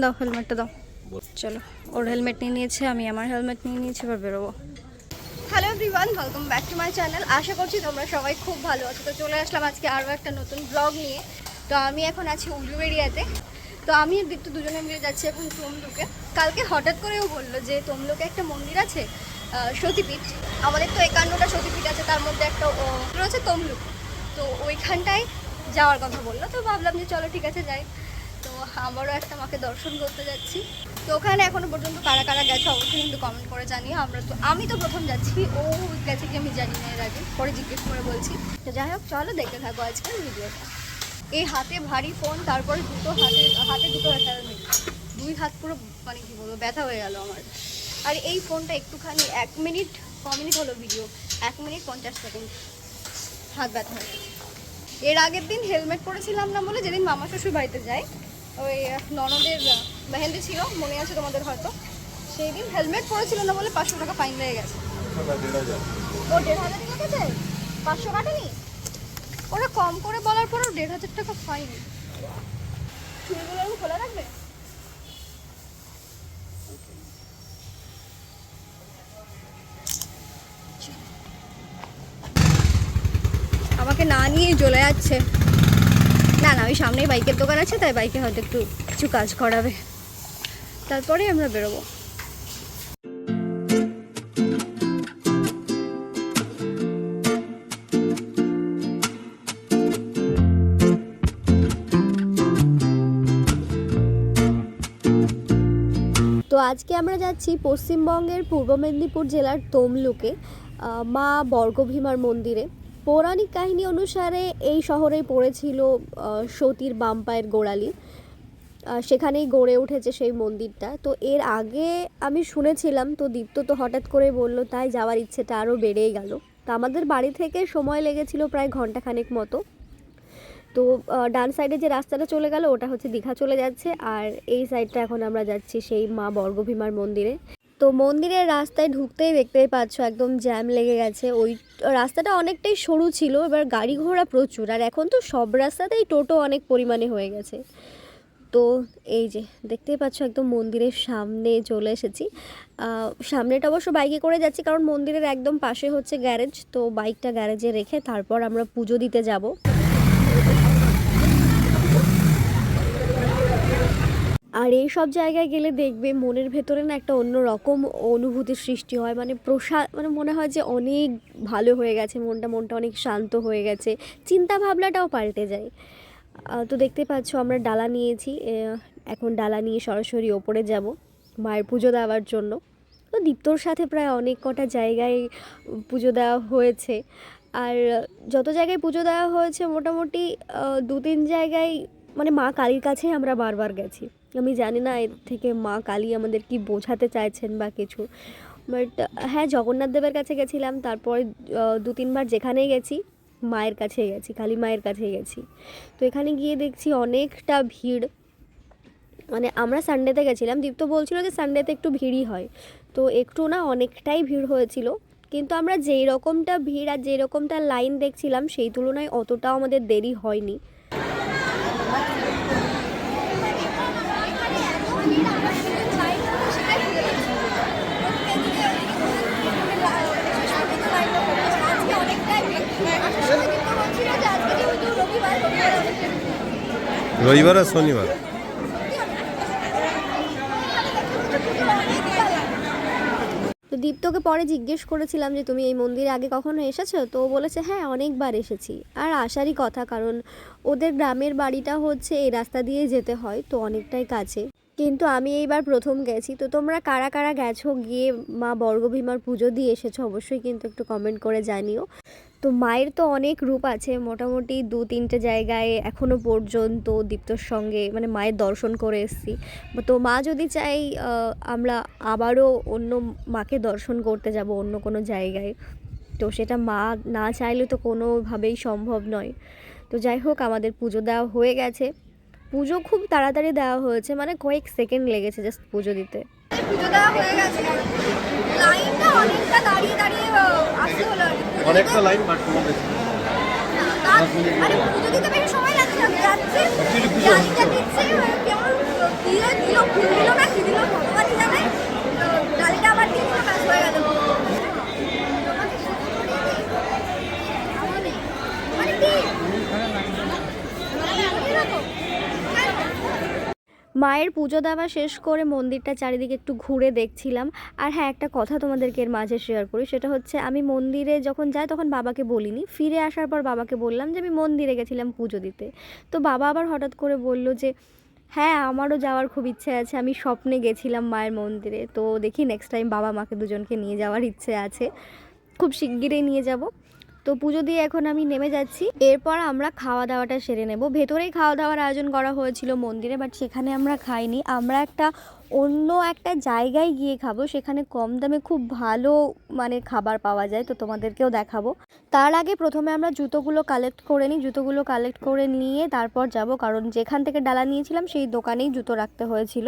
দাও হেলমেটটা দাও। চলো ওর হেলমেট নিয়ে নিয়েছে আমি আমার হেলমেট নিয়ে নিয়েছি এবার বেরোবো। Hello everyone welcome back to my channel আশা করছি তোমরা সবাই খুব ভালো আছো। তো চলে আসলাম আজকে আরও একটা নতুন ব্লগ নিয়ে। তো আমি এখন আছি উলুবেড়িয়াতে তো আমি দীপ্ত দুজনে মিলে যাচ্ছি এখন তমলুকে। কালকে হঠাৎ করেও বলল যে তমলুকে একটা মন্দির আছে সতীপীঠ। আমাদের তো একান্নটা সতীপীঠ আছে তার মধ্যে একটা ও, রয়েছে তমলুক। তো ওইখানটায় যাওয়ার কথা বলল। তো ভাবলাম যে চলো ঠিক আছে যাই। আমারও একটা মাকে দর্শন করতে যাচ্ছি। তো ওখানে এখনও পর্যন্ত কারা কারা গেছে অবশ্যই কিন্তু কমেন্ট করে জানিও। আমরা তো আমি তো প্রথম যাচ্ছি, ও গেছে কি আমি জানি না এর আগে। পরে জিজ্ঞেস করে বলছি। তো যাই হোক, চলো দেখতে থাকো আজকের ভিডিওটা। এই হাতে ভারী ফোন তারপরে দুটো হাতে হাতে দুটো হেলমেট দুই হাত পুরো মানে কি বলব, ব্যথা হয়ে গেল আমার। আর এই ফোনটা একটুখানি এক মিনিট ক মিনিট হলো ভিডিও এক মিনিট পঞ্চাশ সেকেন্ড হাত ব্যথা হয়ে এর আগের দিন হেলমেট পরেছিলাম না বলে যেদিন মামা শ্বশুর বাড়িতে যাই ওই ননদের মেহেন্দি ছিল, মনে আছে তোমাদের হয়তো। সেই দিন হেলমেট পরেছিল না বলে পাঁচশো টাকা ফাইন হয়ে গেছে। ও, দেড় হাজার কেটেছে পাঁচশো কাটেনি? ওরা কম করে বলার পরও দেড় হাজার টাকা ফাইন চুলগুলো খোলা রাখবে? আমাকে না নিয়ে চলে যাচ্ছে। না না, ওই সামনেই বাইকের দোকান আছে, তাই বাইকে হয়তো একটু কিছু কাজ করাবে। তারপরে আমরা বেরোবো। তো আজকে আমরা যাচ্ছি পশ্চিমবঙ্গের পূর্ব মেদিনীপুর জেলার তমলুকে মা বর্গভীমার মন্দিরে। পৌরাণিক কাহিনী অনুসারে এই শহরেই পড়েছিল সতীর বাম পায়ের গোড়ালি। সেখানেই গড়ে উঠেছে সেই মন্দিরটা। তো এর আগে আমি শুনেছিলাম, তো দীপ্ত তো হঠাৎ করে বলল, তাই যাওয়ার ইচ্ছেটা আরও বেড়েই গেল। তো আমাদের বাড়ি থেকে সময় লেগেছিল প্রায় ঘন্টাখানেক মতো। তো ডান সাইডে যে রাস্তাটা চলে গেল, ওটা হচ্ছে দীঘা চলে যাচ্ছে। আর এই সাইডটা এখন আমরা যাচ্ছি সেই মা বর্গভীমার মন্দিরে। তো মন্দিরের রাস্তায় ঢুকতেই দেখতেই পাচ্ছ, একদম জ্যাম লেগে গেছে। ওই রাস্তাটা অনেকটাই সরু ছিল, এবার গাড়ি ঘোড়া প্রচুর, আর এখন তো সব রাস্তাতেই টোটো অনেক পরিমাণে হয়ে গেছে। তো এই যে, দেখতেই পাচ্ছ একদম মন্দিরের সামনে চলে এসেছি। সামনেটা অবশ্য বাইকে করে যাচ্ছি, কারণ মন্দিরের একদম পাশে হচ্ছে গ্যারেজ, তো বাইকটা গ্যারেজে রেখে তারপর আমরা পুজো দিতে যাব। আর এই সব জায়গায় গেলে দেখবে মনের ভেতরে না একটা অন্য রকম অনুভূতির সৃষ্টি হয়। মানে প্রসাদ মানে মনে হয় যে অনেক ভালো হয়ে গেছে, মনটা মনটা অনেক শান্ত হয়ে গেছে চিন্তা ভাবনাটাও পাল্টে যায়। তো দেখতে পাচ্ছ আমরা ডালা নিয়েছি এখন ডালা নিয়ে সরাসরি ওপরে যাব, মায়ের পুজো দেওয়ার জন্য। তো দীপ্তর সাথে প্রায় অনেক কটা জায়গায় পুজো দেওয়া হয়েছে। আর যত জায়গায় পুজো দেওয়া হয়েছে মোটামুটি দু তিন জায়গায় মানে মা কালীর কাছে আমরা বারবার গেছি। আমি জানি না এর থেকে মা কালী আমাদের কি বোঝাতে চাইছেন বা কিছু। বাট হ্যাঁ জগন্নাথ দেবের কাছে গেছিলাম, তারপরে দু তিনবার যেখানেই গেছি, মায়ের কাছে গেছি, কালী মায়ের কাছে গেছি। তো এখানে গিয়ে দেখছি অনেকটা ভিড়। মানে আমরা সানডেতে গেছিলাম, দীপ্ত বলছিল যে সানডেতে একটু ভিড়ই হয়। তো একটু না অনেকটাই ভিড় হয়েছিল, কিন্তু আমরা যেই রকমটা ভিড় আর যেই রকমটা লাইন দেখছিলাম, সেই তুলনায় অতটাও আমাদের দেরি হয়নি। রবিবার আর শনিবার। তো দীপ্তকে পরে জিজ্ঞেস করেছিলাম যে, তুমি এই মন্দিরে আগে কখনো এসেছ? তো ও বলেছে হ্যাঁ অনেকবার এসেছি। আর আসারই কথা, কারণ ওদের গ্রামের বাড়িটা হচ্ছে এই রাস্তা দিয়ে যেতে হয়, তো অনেকটাই কাছে। কিন্তু আমি এইবার প্রথম গেছি। তো তোমরা কারা কারা গেছো? গিয়ে মা বর্গভীমার পুজো দিয়ে এসেছ অবশ্যই কিন্তু একটু কমেন্ট করে জানিও। তো মায়ের তো অনেক রূপ আছে, মোটামুটি দু তিনটে জায়গায় এখনও পর্যন্ত দীপ্তর সঙ্গে মানে মায়ের দর্শন করে এসেছি। তো মা যদি চাই আমরা আবারও অন্য মাকে দর্শন করতে যাব অন্য কোনো জায়গায়। তো সেটা মা না চাইলে তো কোনোভাবেই সম্ভব নয়। তো যাই হোক, আমাদের পুজো দেওয়া হয়ে গেছে। পুজো খুব তাড়াতাড়ি দেওয়া হয়েছে মানে কয়েক সেকেন্ড লেগেছে জাস্ট পুজো দিতে। পুজো দেওয়া হয়ে গেছে লাইনটা অনেকটা দাঁড়িয়ে দাঁড়িয়ে আসতে হলো অনেকটা লাইন বাট মানে বেশি দিল দিল না কি দিল ভগবানই জানে। ডালিটা আবার দিয়ে দিল ব্যাস হয়ে গেল তোমাকে শুধু করিয়ে দিই? আমাদের? মানে কি? মানে এরকম? মায়ের পুজো দেওয়া শেষ করে মন্দিরটা চারিদিকে একটু ঘুরে দেখছিলাম। আর হ্যাঁ একটা কথা তোমাদেরকে এর মাঝে শেয়ার করি, সেটা হচ্ছে আমি মন্দিরে যখন যাই তখন বাবাকে বলিনি। ফিরে আসার পর বাবাকে বললাম যে, আমি মন্দিরে গেছিলাম পুজো দিতে। তো বাবা আবার হঠাৎ করে বলল যে হ্যাঁ আমারও যাওয়ার খুব ইচ্ছে আছে। আমি স্বপ্নে গেছিলাম মায়ের মন্দিরে। তো দেখি নেক্সট টাইম বাবা মাকে দুজনকে নিয়ে যাওয়ার ইচ্ছে আছে। খুব শিগগিরই নিয়ে যাব। তো পুজো দিয়ে এখন আমি নেমে যাচ্ছি। এরপর আমরা খাওয়া দাওয়াটা সেরে নেব। ভেতরেই খাওয়া দাওয়ার আয়োজন করা হয়েছিল মন্দিরে বাট সেখানে আমরা খাইনি। আমরা একটা অন্য একটা জায়গায় গিয়ে খাব। সেখানে কম দামে খুব ভালো মানে খাবার পাওয়া যায়, তো তোমাদেরকেও দেখাবো। তার আগে প্রথমে আমরা জুতোগুলো কালেক্ট করে নিই। জুতোগুলো কালেক্ট করে নিয়ে তারপর যাব, কারণ যেখান থেকে ডালা নিয়েছিলাম, সেই দোকানেই জুতো রাখতে হয়েছিল।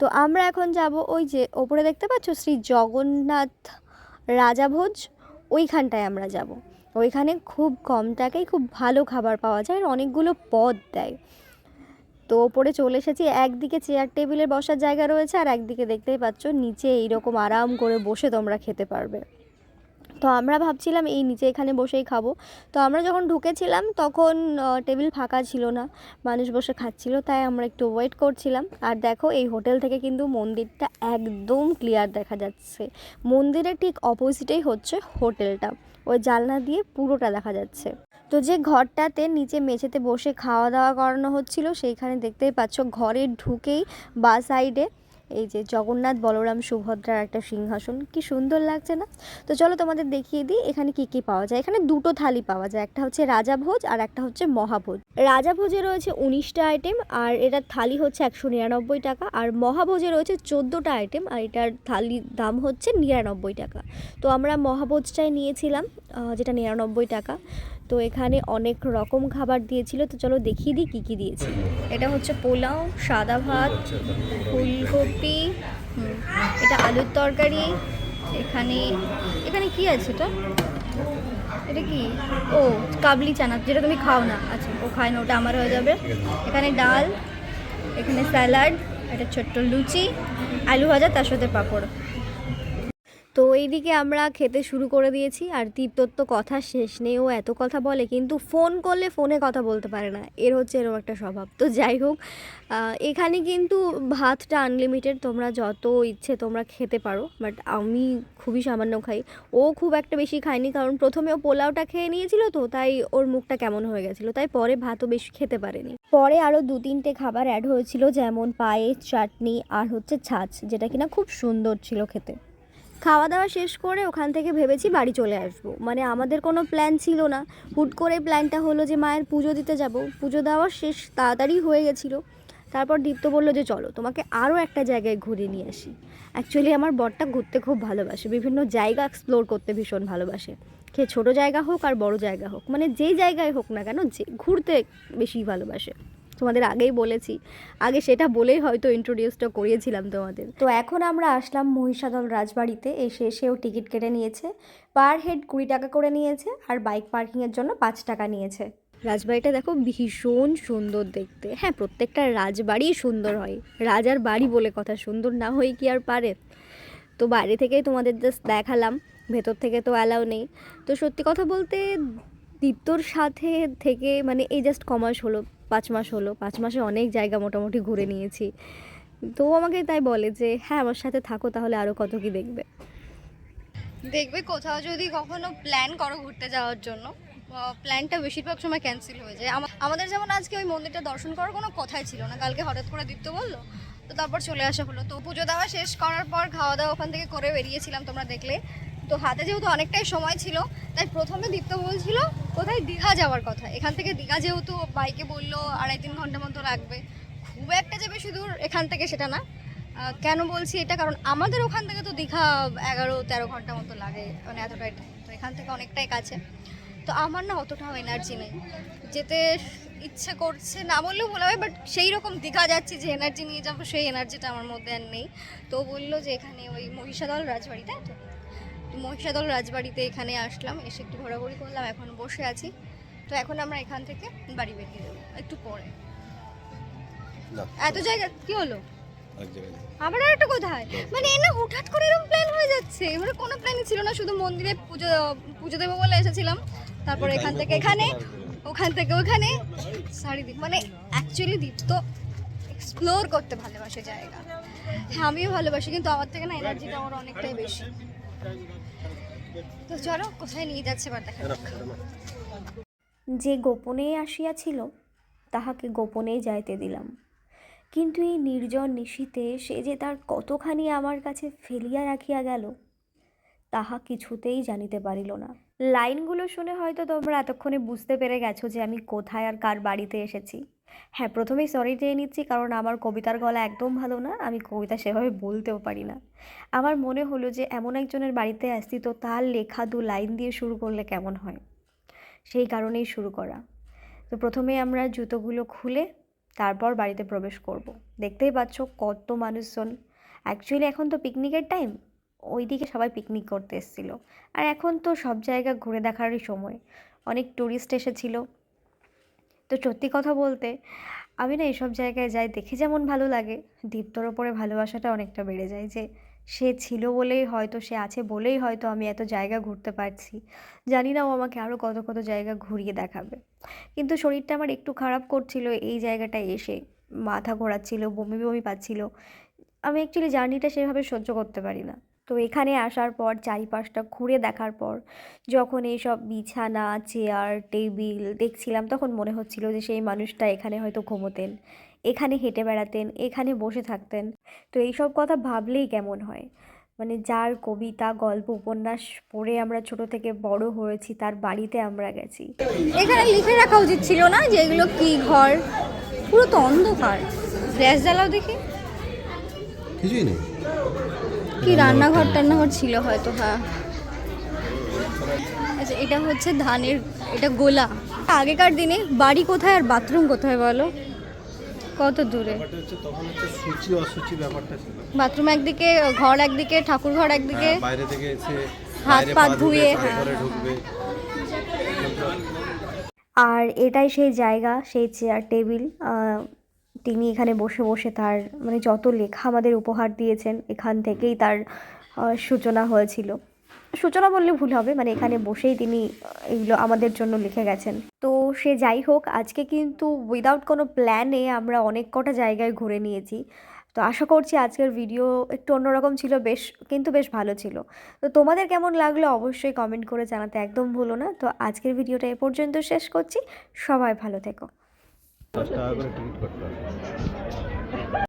তো আমরা এখন যাব ওই যে ওপরে দেখতে পাচ্ছ? শ্রী জগন্নাথ রাজাভোজ। ওইখানটায় আমরা যাব। ওইখানে খুব কম টাকায় খুব ভালো খাবার পাওয়া যায় আর অনেকগুলো পদ দেয়। তো ওপরে চলে এসেছি, একদিকে চেয়ার টেবিলে বসার জায়গা রয়েছে আর একদিকে দেখতেই পাচ্ছ নিচে এইরকম আরাম করে বসে তোমরা খেতে পারবে। তো আমরা ভাবছিলাম, এই নিচে এখানে বসেই খাব। তো আমরা যখন ঢুকেছিলাম, তখন টেবিল ফাঁকা ছিল না। মানুষ বসে খাচ্ছিল, তাই আমরা একটু ওয়েট করছিলাম। আর দেখো, এই হোটেল থেকে কিন্তু মন্দিরটা একদম ক্লিয়ার দেখা যাচ্ছে। মন্দিরের ঠিক অপোজিটেই হচ্ছে হোটেলটা। ওই জানলা দিয়ে পুরোটা দেখা যাচ্ছে। তো যে ঘরটাতে নিচে মেঝেতে বসে খাওয়া দাওয়া করানো হচ্ছিল, সেইখানে দেখতেই পাচ্ছ, ঘরে ঢুকেই বা সাইডে এই যে জগন্নাথ বলরাম সুভদ্রার একটা সিংহাসন, কি সুন্দর লাগছে না? তো চলো তোমাদের দেখিয়ে দিই এখানে কি কি পাওয়া যায়। এখানে দুটো থালি পাওয়া যায়, একটা হচ্ছে রাজাভোজ আর একটা হচ্ছে মহাভোজ। রাজাভোজে রয়েছে উনিশটা আইটেম আর এটার থালি হচ্ছে একশো নিরানব্বই টাকা আর মহাভোজে রয়েছে চোদ্দোটা আইটেম আর এটার থালির দাম হচ্ছে নিরানব্বই টাকা। তো আমরা মহাভোজটাই নিয়েছিলাম যেটা নিরানব্বই টাকা। তো এখানে অনেক রকম খাবার দিয়েছিল। তো চলো দেখিয়ে দিই কী কী দিয়েছি। এটা হচ্ছে পোলাও, সাদা ভাত, ফুলকপি এটা আলুর তরকারি, এখানে এখানে কি আছে এটা? এটা কি? ও, কাবলি চানা, যেটা তুমি খাও না। আচ্ছা ও খায় না, ওটা আমার হয়ে যাবে। এখানে ডাল, এখানে স্যালাড, একটা ছোট্ট লুচি, আলু ভাজা, তার সাথে পাঁপড়। তো এইদিকে আমরা খেতে শুরু করে দিয়েছি আর দীপ্তর তো কথা শেষ নেই। ও এত কথা বলে, কিন্তু ফোন করলে ফোনে কথা বলতে পারে না। এর হচ্ছে এরকম একটা স্বভাব। তো যাই হোক এখানে কিন্তু ভাতটা আনলিমিটেড তোমরা যত ইচ্ছে তোমরা খেতে পারো বাট আমি খুবই সামান্য খাই। ও খুব একটা বেশি খায়নি, কারণ প্রথমে ও পোলাওটা খেয়ে নিয়েছিল তো, তাই ওর মুখটা কেমন হয়ে গেছিল। তাই পরে ভাতও বেশি খেতে পারেনি। পরে আরও দু তিনটে খাবার অ্যাড হয়েছিল, যেমন পায়েস, চাটনি আর হচ্ছে ছাঁচ, যেটা কিনা খুব সুন্দর ছিল খেতে। খাওয়া দাওয়া শেষ করে ওখান থেকে ভেবেছি বাড়ি চলে আসব। মানে আমাদের কোনো প্ল্যান ছিল না। হুট করে প্ল্যানটা হলো যে মায়ের পুজো দিতে যাব। পুজো দেওয়া শেষ, তাড়াতাড়ি হয়ে গেছিল। তারপর দীপ্ত বলল যে চলো, তোমাকে আরও একটা জায়গায় ঘুরিয়ে নিয়ে আসি। অ্যাকচুয়ালি আমার বরটা ঘুরতে খুব ভালোবাসে, বিভিন্ন জায়গা এক্সপ্লোর করতে ভীষণ ভালোবাসে। সে ছোটো জায়গা হোক আর বড় জায়গা হোক মানে যেই জায়গায় হোক না কেন, যে ঘুরতে বেশি ভালোবাসে। তোমাদের আগেই বলেছি। আগে সেটা বলেই হয়তো ইন্ট্রোডিউসটা করিয়েছিলাম তোমাদের। তো এখন আমরা আসলাম মহিষাদল রাজবাড়িতে, এসে এসেও টিকিট কেটে নিয়েছে। পার হেড কুড়ি টাকা করে নিয়েছে আর বাইক পার্কিংয়ের জন্য পাঁচ টাকা নিয়েছে। রাজবাড়িটা দেখো ভীষণ সুন্দর দেখতে। হ্যাঁ প্রত্যেকটা রাজবাড়িই সুন্দর হয়। রাজার বাড়ি বলে কথা, সুন্দর না হয়ে কি আর পারে? তো বাইরে থেকেই তোমাদের জাস্ট দেখালাম, ভেতর থেকে তো অ্যালাউ নেই। তো সত্যি কথা বলতে দীপ্তর সাথে থেকে মানে এই জাস্ট কমাস হলো, পাঁচ মাস হলো, পাঁচ মাসে অনেক জায়গা মোটামুটি ঘুরে নিয়েছি। তো আমাকে তাই বলে যে হ্যাঁ আমার সাথে থাকো তাহলে আরও কত কি দেখবে? দেখবে কোথাও যদি কখনো প্ল্যান করো ঘুরতে যাওয়ার জন্য। প্ল্যানটা বেশিরভাগ সময় ক্যান্সেল হয়ে যায়। আমা- আমাদের যেমন আজকে ওই মন্দিরটা দর্শন করার কোনো কথাই ছিল না। কালকে হঠাৎ করে দীপ্ত বলল, তো তারপর চলে আসা হলো। তো পুজো দেওয়া শেষ করার পর খাওয়া দাওয়া ওখান থেকে করে বেরিয়েছিলাম তোমরা দেখলে। তো হাতে যেহেতু অনেকটাই সময় ছিল তাই প্রথমে দীপ্ত বলছিল, কোথায় দীঘা যাওয়ার কথা? এখান থেকে দীঘা যেহেতু বাইকে বলল, আড়াই তিন ঘণ্টা মতো লাগবে। খুব একটা যে বেশি দূর এখান থেকে সেটা না। কেন বলছি এটা? কারণ আমাদের ওখান থেকে তো দীঘা এগারো, তেরো ঘণ্টা মতো লাগে মানে এতটাই time। তো এখান থেকে অনেকটাই কাছে। তো আমার না অতটাও এনার্জি নেই। যেতে ইচ্ছে করছে না বললেও বলা হয় বাট সেই রকম দীঘা যাচ্ছি যে এনার্জি নিয়ে যাব, সেই এনার্জিটা আমার মধ্যে আর নেই। তো বলল যে এখানে ওই মহিষাদল রাজবাড়ি তাই তো তো মহিষাদল রাজবাড়িতে এখানে আসলাম এসে একটু ঘোরাঘুরি করলাম এখন বসে আছি। তো এখন আমরা এখান থেকে বাড়ি বেরিয়ে যাব একটু পরে। এত জায়গা কি হলো? আবার একটা কোথায়? মানে এ না হুটহাট করে এরকম প্ল্যান হয়ে যাচ্ছে। মানে কোনো প্ল্যানই ছিল না শুধু মন্দিরে পুজো পুজো দেবো বলে এসেছিলাম। তারপর এখান থেকে এখানে ওখান থেকে ওখানে সারি দ্বীপ মানে অ্যাকচুয়ালি দ্বীপ তো এক্সপ্লোর করতে ভালোবাসে জায়গা। হ্যাঁ আমিও ভালোবাসি কিন্তু আমার থেকে না এনার্জিটা আমার অনেকটাই বেশি। তো চলো কোথায় নিয়ে যাচ্ছে দেখা যে গোপনে আসিয়াছিল তাহাকে গোপনেই যাইতে দিলাম। কিন্তু এই নির্জন নিশীতে সে যে তার কতখানি আমার কাছে ফেলিয়া রাখিয়া গেল তাহা কিছুতেই জানিতে পারিল না। লাইনগুলো শুনে হয়তো তোমরা এতক্ষণে বুঝতে পেরে গেছো যে আমি কোথায় আর কার বাড়িতে এসেছি। হ্যাঁ প্রথমেই সরি চেয়ে নিচ্ছি কারণ আমার কবিতার গলা একদম ভালো না, আমি কবিতা সেভাবে বলতেও পারি না। আমার মনে হলো যে এমন একজনের বাড়িতে আসছি তো তার লেখা দু লাইন দিয়ে শুরু করলে কেমন হয়? সেই কারণেই শুরু করা। তো প্রথমে আমরা জুতোগুলো খুলে তারপর বাড়িতে প্রবেশ করব। দেখতেই পাচ্ছ কত মানুষজন। অ্যাকচুয়ালি এখন তো পিকনিকের টাইম ওইদিকে সবাই পিকনিক করতে এসেছিল। আর এখন তো সব জায়গা ঘুরে দেখারই সময়। অনেক ট্যুরিস্ট এসেছিল। তো সত্যি কথা বলতে, আমি না এসব জায়গায় যাই দেখে যেমন ভালো লাগে, দীপ্তর ওপরে ভালোবাসাটা অনেকটা বেড়ে যায় যে, সে ছিল বলেই হয়তো, সে আছে বলেই হয়তো আমি এত জায়গা ঘুরতে পারছি। জানি না ও আমাকে আরও কত কত জায়গা ঘুরিয়ে দেখাবে। কিন্তু শরীরটা আমার একটু খারাপ করছিল, এই জায়গাটায় এসে মাথা ঘোরাচ্ছিল, বমি বমি পাচ্ছিল। আমি অ্যাকচুয়ালি জার্নিটা সেভাবে সহ্য করতে পারি না। তো এখানে আসার পর চারিপাশটা ঘুরে দেখার পর যখন এইসব বিছানা চেয়ার টেবিল দেখছিলাম তখন মনে হচ্ছিল যে সেই মানুষটা এখানে হয়তো ঘুমোতেন এখানে হেঁটে বেড়াতেন এখানে বসে থাকতেন। তো এইসব কথা ভাবলেই কেমন হয়? মানে যার কবিতা গল্প উপন্যাস পড়ে আমরা ছোট থেকে বড় হয়েছি তার বাড়িতে আমরা গেছি। এখানে লিখে রাখা উচিত ছিল না যে এগুলো কি ঘর? পুরো তো অন্ধকার। গ্যাস জ্বালাও দেখি। কিছুই নেই। কি রান্নাঘর টান্নাঘর ছিল হয়তো হ্যাঁ। আচ্ছা এটা হচ্ছে ধানের এটা গোলা। আগেকার দিনে বাড়ি কোথায় আর বাথরুম কোথায় বলো? কত দূরে? ব্যাপারটা হচ্ছে তখন হচ্ছে সূচি অসুচি ব্যাপারটা ছিল। বাথরুম একদিকে ঘর একদিকে ঠাকুর ঘর একদিকে। হ্যাঁ, বাইরে থেকে এসে হাত পা ধুয়ে, হ্যাঁ, আর এটাই সেই জায়গা সেই চেয়ার টেবিল তিনি এখানে বসে বসে তার মানে যত লেখা আমাদের উপহার দিয়েছেন, এখান থেকেই তার সূচনা হয়েছিল। সূচনা বললে ভুল হবে মানে এখানে বসেই তিনি এগুলো আমাদের জন্য লিখে গেছেন। তো সে যাই হোক, আজকে কিন্তু উইদাউট কোনো প্ল্যানে আমরা অনেক কটা জায়গায় ঘুরে নিয়েছি। তো আশা করছি আজকের ভিডিও একটু অন্যরকম ছিল, বেশ, কিন্তু বেশ ভালো ছিল। তো তোমাদের কেমন লাগল অবশ্যই কমেন্ট করে জানাতে একদম ভুলো না। তো আজকের ভিডিওটা এ পর্যন্ত শেষ করছি। সবাই ভালো থেকো। करता